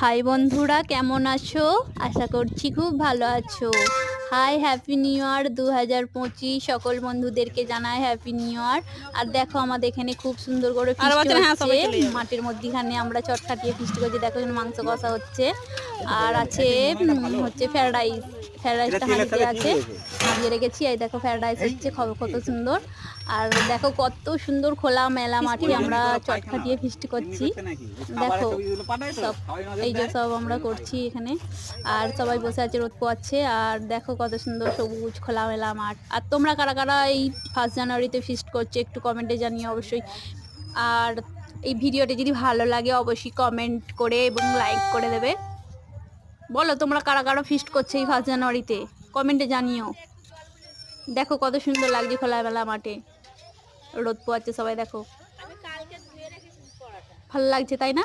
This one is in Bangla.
হাই বন্ধুরা কেমন আছো? আশা করছি খুব ভালো আছো। হাই হ্যাপি নিউ ইয়ার দু হাজার পঁচিশ। সকল বন্ধুদেরকে জানায় হ্যাপি নিউ ইয়ার আর দেখো আমাদের এখানে খুব সুন্দর করে হ্যাঁ, মাটির মধ্যেখানে আমরা চট খাটিয়ে ফিস্ট করছি। দেখো মাংস কষা হচ্ছে। আর আছে হচ্ছে ফ্রাইড রাইস ফ্রাইড রাইসটা হাঁড়িতে আছে রেখেছি। এই দেখো রাইস হচ্ছে খব- কত সুন্দর। আর দেখো কত সুন্দর খোলা মেলা মাঠে আমরা চট কাটিয়ে ফিস্ট করছি। দেখো সব এই যে সব আমরা করছি এখানে। আর সবাই বসে আছে রোদ পোয়াচ্ছে। আর দেখো কত সুন্দর সবুজ খোলামেলা মাঠ। আর তোমরা কারা কারা এই ফার্স্ট জানুয়ারিতে ফিস্ট করছ একটু কমেন্টে জানিয়ে অবশ্যই। আর এই ভিডিওটা যদি ভালো লাগে অবশ্যই কমেন্ট করে এবং লাইক করে দেবে। বলো তোমরা কারা কারা ফিস্ট করছে এই ফার্স্ট জানুয়ারিতে কমেন্টে জানিও। দেখো কত সুন্দর লাগছে খোলাবেলা মাঠে। রোদ পোয়াচ্ছে সবাই দেখো। ভালো লাগছে তাই না?